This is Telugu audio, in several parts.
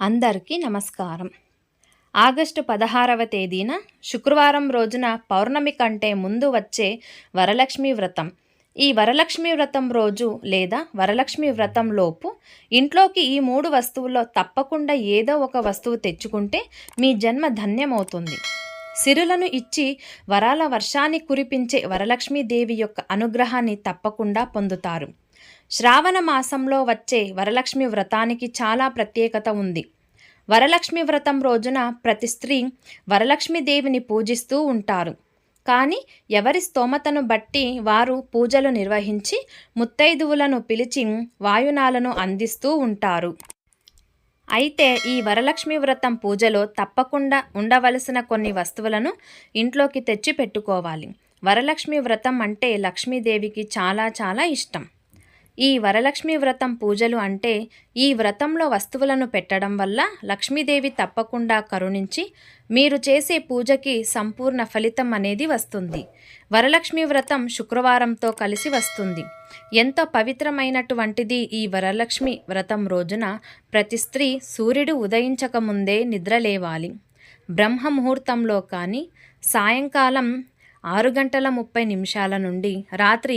అందరికీ నమస్కారం. ఆగస్టు పదహారవ తేదీన శుక్రవారం రోజున పౌర్ణమి కంటే ముందు వచ్చే వరలక్ష్మి వ్రతం. ఈ వరలక్ష్మి వ్రతం రోజు లేదా వరలక్ష్మి వ్రతం లోపు ఇంట్లోకి ఈ మూడు వస్తువుల్లో తప్పకుండా ఏదో ఒక వస్తువు తెచ్చుకుంటే మీ జన్మ ధన్యమవుతుంది. సిరులను ఇచ్చి వరాల వర్షాన్ని కురిపించే వరలక్ష్మీదేవి యొక్క అనుగ్రహాన్ని తప్పకుండా పొందుతారు. శ్రావణ మాసంలో వచ్చే వరలక్ష్మి వ్రతానికి చాలా ప్రత్యేకత ఉంది. వరలక్ష్మి వ్రతం రోజున ప్రతి స్త్రీ వరలక్ష్మీదేవిని పూజిస్తూ ఉంటారు. కానీ ఎవరి స్తోమతను బట్టి వారు పూజలు నిర్వహించి ముత్తైదువులను పిలిచి వాయునాలను అందిస్తూ ఉంటారు. అయితే ఈ వరలక్ష్మి వ్రతం పూజలో తప్పకుండా ఉండవలసిన కొన్ని వస్తువులను ఇంట్లోకి తెచ్చి పెట్టుకోవాలి వరలక్ష్మి వ్రతం అంటే లక్ష్మీదేవికి చాలా చాలా ఇష్టం. ఈ వరలక్ష్మి వ్రతం పూజలు అంటే ఈ వ్రతంలో వస్తువులను పెట్టడం వల్ల లక్ష్మీదేవి తప్పకుండా కరుణించి మీరు చేసే పూజకి సంపూర్ణ ఫలితం అనేది వస్తుంది. వరలక్ష్మి వ్రతం శుక్రవారంతో కలిసి వస్తుంది. ఎంతో పవిత్రమైనటువంటిది ఈ వరలక్ష్మి వ్రతం రోజున ప్రతి స్త్రీ సూర్యుడు ఉదయించకముందే నిద్రలేవాలి. బ్రహ్మ ముహూర్తంలో కానీ సాయంకాలం ఆరు గంటల ముప్పై నిమిషాల నుండి రాత్రి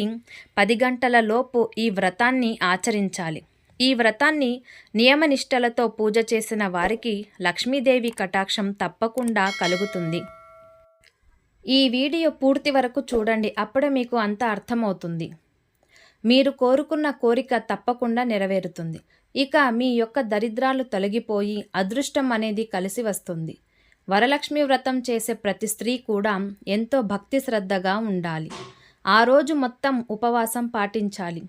పది గంటల లోపు ఈ వ్రతాన్ని ఆచరించాలి. ఈ వ్రతాన్ని నియమనిష్టలతో పూజ చేసిన వారికి లక్ష్మీదేవి కటాక్షం తప్పకుండా కలుగుతుంది. ఈ వీడియో పూర్తి వరకు చూడండి అప్పుడే మీకు అంత అర్థమవుతుంది. మీరు కోరుకున్న కోరిక తప్పకుండా నెరవేరుతుంది. ఇక మీ యొక్క దరిద్రాలు తొలగిపోయి అదృష్టం అనేది కలిసి వస్తుంది. వరలక్ష్మి వ్రతం చేసే ప్రతి స్త్రీ కూడా ఎంతో భక్తి శ్రద్ధగా ఉండాలి. ఆ రోజు మొత్తం ఉపవాసం పాటించాలి.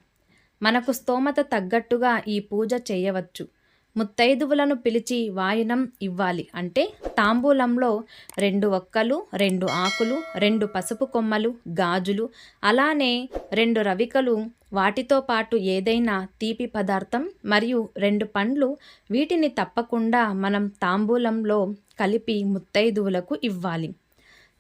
మనకు స్తోమత తగ్గట్టుగా ఈ పూజ చేయవచ్చు. ముత్తైదువులను పిలిచి వాయనం ఇవ్వాలి. అంటే తాంబూలంలో రెండు ఒక్కలు రెండు ఆకులు రెండు పసుపు కొమ్మలు గాజులు అలానే రెండు రవికలు వాటితో పాటు ఏదైనా తీపి పదార్థం మరియు రెండు పండ్లు వీటిని తప్పకుండా మనం తాంబూలంలో కలిపి ముత్తైదువులకు ఇవ్వాలి.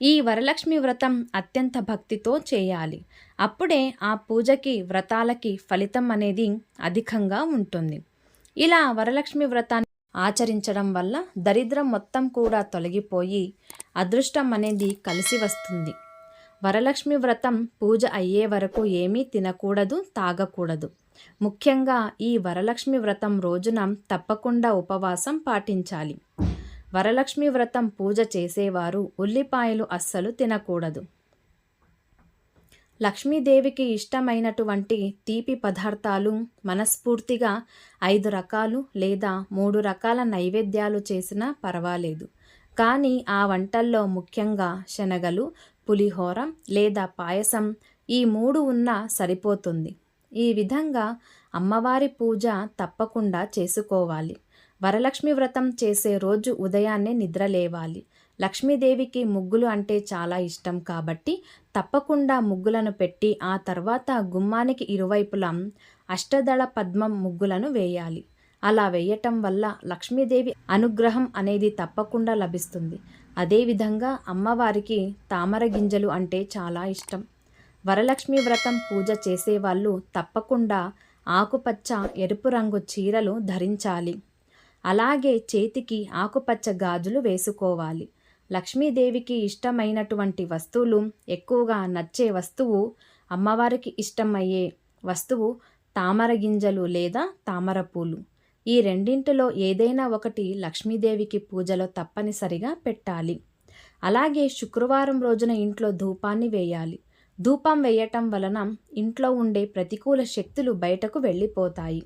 ఈ వరలక్ష్మి వ్రతం అత్యంత భక్తితో చేయాలి. అప్పుడే ఆ పూజకి వ్రతాలకి ఫలితం అనేది అధికంగా ఉంటుంది. ఇలా వరలక్ష్మి వ్రతాన్ని ఆచరించడం వల్ల దరిద్రం మొత్తం కూడా తొలగిపోయి అదృష్టం అనేది కలిసి వస్తుంది. వరలక్ష్మి వ్రతం పూజ అయ్యే వరకు ఏమీ తినకూడదు తాగకూడదు. ముఖ్యంగా ఈ వరలక్ష్మి వ్రతం రోజున తప్పకుండా ఉపవాసం పాటించాలి. వరలక్ష్మి వ్రతం పూజ చేసేవారు ఉల్లిపాయలు అస్సలు తినకూడదు. లక్ష్మీదేవికి ఇష్టమైనటువంటి తీపి పదార్థాలు మనస్ఫూర్తిగా ఐదు రకాలు లేదా మూడు రకాల నైవేద్యాలు చేసినా పర్వాలేదు. కానీ ఆ వంటల్లో ముఖ్యంగా శనగలు పులిహోర లేదా పాయసం ఈ మూడు ఉన్నా సరిపోతుంది. ఈ విధంగా అమ్మవారి పూజ తప్పకుండా చేసుకోవాలి. వరలక్ష్మి వ్రతం చేసే రోజు ఉదయాన్నే నిద్ర లేవాలి లక్ష్మీదేవికి ముగ్గులు అంటే చాలా ఇష్టం కాబట్టి తప్పకుండా ముగ్గులను పెట్టి ఆ తర్వాత గుమ్మానికి ఇరువైపులా అష్టదళ పద్మం ముగ్గులను వేయాలి. అలా వేయటం వల్ల లక్ష్మీదేవి అనుగ్రహం అనేది తప్పకుండా లభిస్తుంది. అదేవిధంగా అమ్మవారికి తామర గింజలు అంటే చాలా ఇష్టం. వరలక్ష్మి వ్రతం పూజ చేసేవాళ్ళు తప్పకుండా ఆకుపచ్చ ఎరుపు రంగు చీరలు ధరించాలి. అలాగే చేతికి ఆకుపచ్చ గాజులు వేసుకోవాలి. లక్ష్మీదేవికి ఇష్టమైనటువంటి వస్తువులు ఎక్కువగా నచ్చే వస్తువు అమ్మవారికి ఇష్టమయ్యే వస్తువు తామర గింజలు లేదా తామర పూలు. ఈ రెండింటిలో ఏదైనా ఒకటి లక్ష్మీదేవికి పూజలో తప్పనిసరిగా పెట్టాలి. అలాగే శుక్రవారం రోజున ఇంట్లో ధూపాన్ని వేయాలి. ధూపం వేయటం వలన ఇంట్లో ఉండే ప్రతికూల శక్తులు బయటకు వెళ్ళిపోతాయి.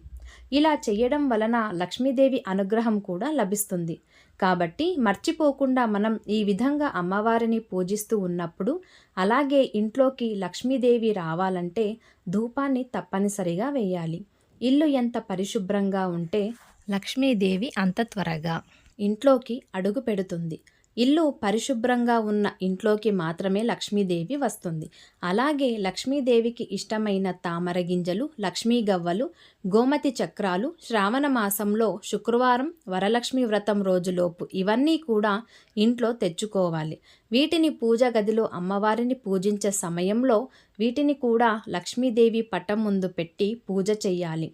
ఇలా చేయడం వలన లక్ష్మీదేవి అనుగ్రహం కూడా లభిస్తుంది. కాబట్టి మర్చిపోకుండా మనం ఈ విధంగా అమ్మవారిని పూజిస్తూ ఉన్నప్పుడు అలాగే ఇంట్లోకి లక్ష్మీదేవి రావాలంటే ధూపాన్ని తప్పనిసరిగా వేయాలి. ఇల్లు ఎంత పరిశుభ్రంగా ఉంటే లక్ష్మీదేవి అంత త్వరగా ఇంట్లోకి అడుగు పెడుతుంది. ఇల్లు పరిశుభ్రంగా ఉన్న ఇంట్లోకి మాత్రమే లక్ష్మీదేవి వస్తుంది. అలాగే లక్ష్మీదేవికి ఇష్టమైన తామర గింజలు లక్ష్మీ గవ్వలు గోమతి చక్రాలు శ్రావణ మాసంలో శుక్రవారం వరలక్ష్మి వ్రతం రోజులోపు ఇవన్నీ కూడా ఇంట్లో తెచ్చుకోవాలి. వీటిని పూజ గదిలో అమ్మవారిని పూజించే సమయంలో వీటిని కూడా లక్ష్మీదేవి పటం ముందు పెట్టి పూజ చెయ్యాలి.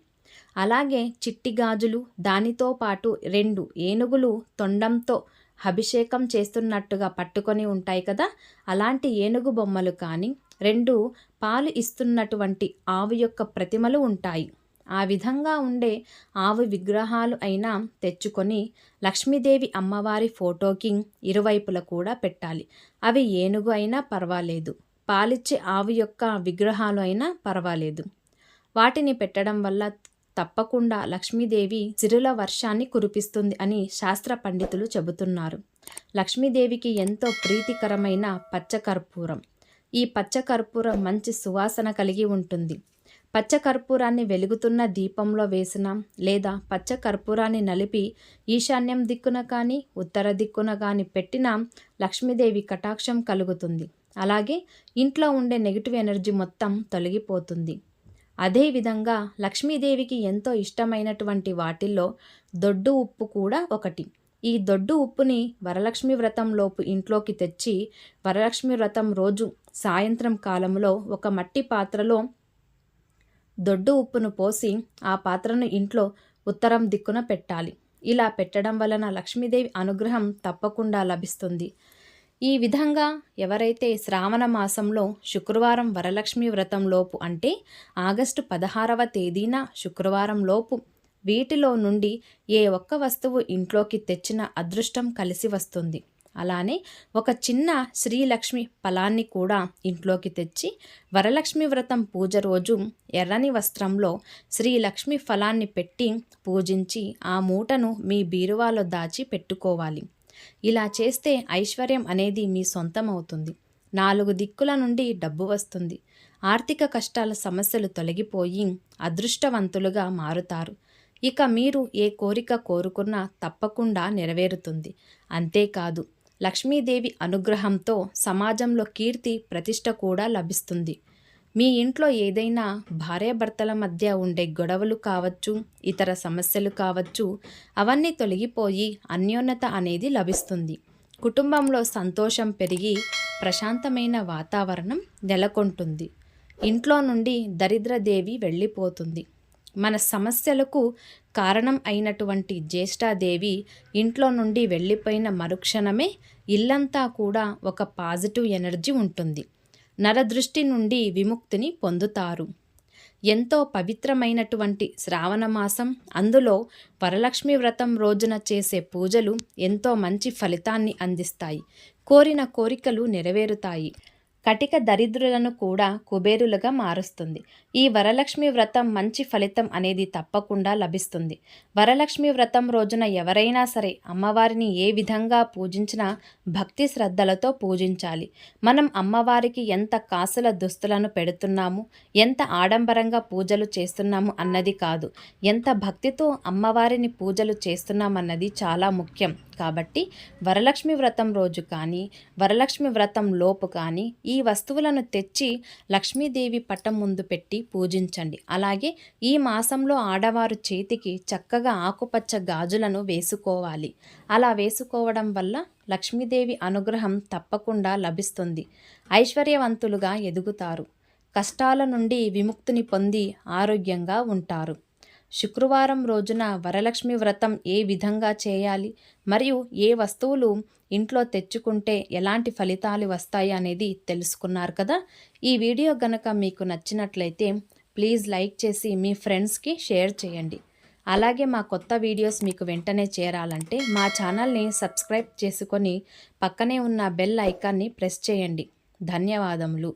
అలాగే చిట్టి గాజులు దానితో పాటు రెండు ఏనుగులు తొండంతో అభిషేకం చేస్తున్నట్టుగా పట్టుకొని ఉంటాయి కదా? అలాంటి ఏనుగు బొమ్మలు కానీ రెండు పాలు ఇస్తున్నటువంటి ఆవు యొక్క ప్రతిమలు ఉంటాయి. ఆ విధంగా ఉండే ఆవు విగ్రహాలు అయినా తెచ్చుకొని లక్ష్మీదేవి అమ్మవారి ఫోటోకి ఇరువైపుల కూడా పెట్టాలి. అవి ఏనుగు అయినా పర్వాలేదు. పాలిచ్చే ఆవు యొక్క విగ్రహాలు అయినా పర్వాలేదు. వాటిని పెట్టడం వల్ల తప్పకుండా లక్ష్మీదేవి సిరుల వర్షాన్ని కురిపిస్తుంది అని శాస్త్ర పండితులు చెబుతున్నారు. లక్ష్మీదేవికి ఎంతో ప్రీతికరమైన పచ్చకర్పూరం. ఈ పచ్చకర్పూరం మంచి సువాసన కలిగి ఉంటుంది. పచ్చకర్పూరాన్ని వెలుగుతున్న దీపంలో వేసిన లేదా పచ్చకర్పూరాన్ని నలిపి ఈశాన్యం దిక్కున కానీ ఉత్తర దిక్కున కానీ పెట్టిన లక్ష్మీదేవి కటాక్షం కలుగుతుంది. అలాగే ఇంట్లో ఉండే నెగిటివ్ ఎనర్జీ మొత్తం తొలగిపోతుంది. అదేవిధంగా లక్ష్మీదేవికి ఎంతో ఇష్టమైనటువంటి వాటిల్లో దొడ్డు ఉప్పు కూడా ఒకటి. ఈ దొడ్డు ఉప్పుని వరలక్ష్మి వ్రతంలోపు ఇంట్లోకి తెచ్చి వరలక్ష్మి వ్రతం రోజు సాయంత్రం కాలంలో ఒక మట్టి పాత్రలో దొడ్డు ఉప్పును పోసి ఆ పాత్రను ఇంట్లో ఉత్తరం దిక్కున పెట్టాలి. ఇలా పెట్టడం వలన లక్ష్మీదేవి అనుగ్రహం తప్పకుండా లభిస్తుంది. ఈ విధంగా ఎవరైతే శ్రావణ మాసంలో శుక్రవారం వరలక్ష్మి వ్రతం లోపు అంటే ఆగస్టు పదహారవ తేదీన శుక్రవారం లోపు వీటిలో నుండి ఏ ఒక్క వస్తువు ఇంట్లోకి తెచ్చిన అదృష్టం కలిసి వస్తుంది. అలానే ఒక చిన్న శ్రీలక్ష్మి ఫలాన్ని కూడా ఇంట్లోకి తెచ్చి వరలక్ష్మి వ్రతం పూజ రోజు ఎర్రని వస్త్రంలో శ్రీలక్ష్మి ఫలాన్ని పెట్టి పూజించి ఆ మూటను మీ బీరువాలో దాచి పెట్టుకోవాలి. ఇలా చేస్తే ఐశ్వర్యం అనేది మీ సొంతం అవుతుంది నాలుగు దిక్కుల నుండి డబ్బు వస్తుంది. ఆర్థిక కష్టాల సమస్యలు తొలగిపోయి అదృష్టవంతులుగా మారుతారు. ఇక మీరు ఏ కోరిక కోరుకున్నా తప్పకుండా నెరవేరుతుంది. అంతేకాదు లక్ష్మీదేవి అనుగ్రహంతో సమాజంలో కీర్తి ప్రతిష్ట కూడా లభిస్తుంది. మీ ఇంట్లో ఏదైనా భార్యాభర్తల మధ్య ఉండే గొడవలు కావచ్చు ఇతర సమస్యలు కావచ్చు అవన్నీ తొలగిపోయి అన్యోన్యత అనేది లభిస్తుంది. కుటుంబంలో సంతోషం పెరిగి ప్రశాంతమైన వాతావరణం నెలకొంటుంది. ఇంట్లో నుండి దరిద్రదేవి వెళ్ళిపోతుంది. మన సమస్యలకు కారణం అయినటువంటి జ్యేష్ఠాదేవి ఇంట్లో నుండి వెళ్ళిపోయిన మరుక్షణమే ఇల్లంతా కూడా ఒక పాజిటివ్ ఎనర్జీ ఉంటుంది. నరదృష్టి నుండి విముక్తిని పొందుతారు. ఎంతో పవిత్రమైనటువంటి శ్రావణ మాసం అందులో వరలక్ష్మి వ్రతం రోజున చేసే పూజలు ఎంతో మంచి ఫలితాన్ని అందిస్తాయి. కోరిన కోరికలు నెరవేరుతాయి. కటిక దరిద్రులను కూడా కుబేరులుగా మారుస్తుంది. ఈ వరలక్ష్మి వ్రతం మంచి ఫలితం అనేది తప్పకుండా లభిస్తుంది. వరలక్ష్మి వ్రతం రోజున ఎవరైనా సరే అమ్మవారిని ఏ విధంగా పూజించినా భక్తి శ్రద్ధలతో పూజించాలి. మనం అమ్మవారికి ఎంత కాసుల దుస్తులను పెడుతున్నాము ఎంత ఆడంబరంగా పూజలు చేస్తున్నాము అన్నది కాదు. ఎంత భక్తితో అమ్మవారిని పూజలు చేస్తున్నామన్నది చాలా ముఖ్యం. కాబట్టి వరలక్ష్మి వ్రతం రోజు కానీ వరలక్ష్మి వ్రతం లోపు కానీ ఈ వస్తువులను తెచ్చి లక్ష్మీదేవి పట్టం ముందు పెట్టి పూజించండి. అలాగే ఈ మాసంలో ఆడవారు చేతికి చక్కగా ఆకుపచ్చ గాజులను వేసుకోవాలి. అలా వేసుకోవడం వల్ల లక్ష్మీదేవి అనుగ్రహం తప్పకుండా లభిస్తుంది. ఐశ్వర్యవంతులుగా ఎదుగుతారు. కష్టాల నుండి విముక్తిని పొంది ఆరోగ్యంగా ఉంటారు. శుక్రవారం రోజున వరలక్ష్మి వ్రతం ఏ విధంగా చేయాలి? మరియు ఏ వస్తువులు ఇంట్లో తెచ్చుకుంటే ఎలాంటి ఫలితాలు వస్తాయి అనేది తెలుసుకున్నారు కదా? ఈ వీడియో గనక మీకు నచ్చినట్లయితే ప్లీజ్ లైక్ చేసి మీ ఫ్రెండ్స్కి షేర్ చేయండి. అలాగే మా కొత్త వీడియోస్ మీకు వెంటనే చేరాలంటే మా ఛానల్ని సబ్స్క్రైబ్ చేసుకొని పక్కనే ఉన్న బెల్ ఐకాన్ని ప్రెస్ చేయండి. ధన్యవాదములు.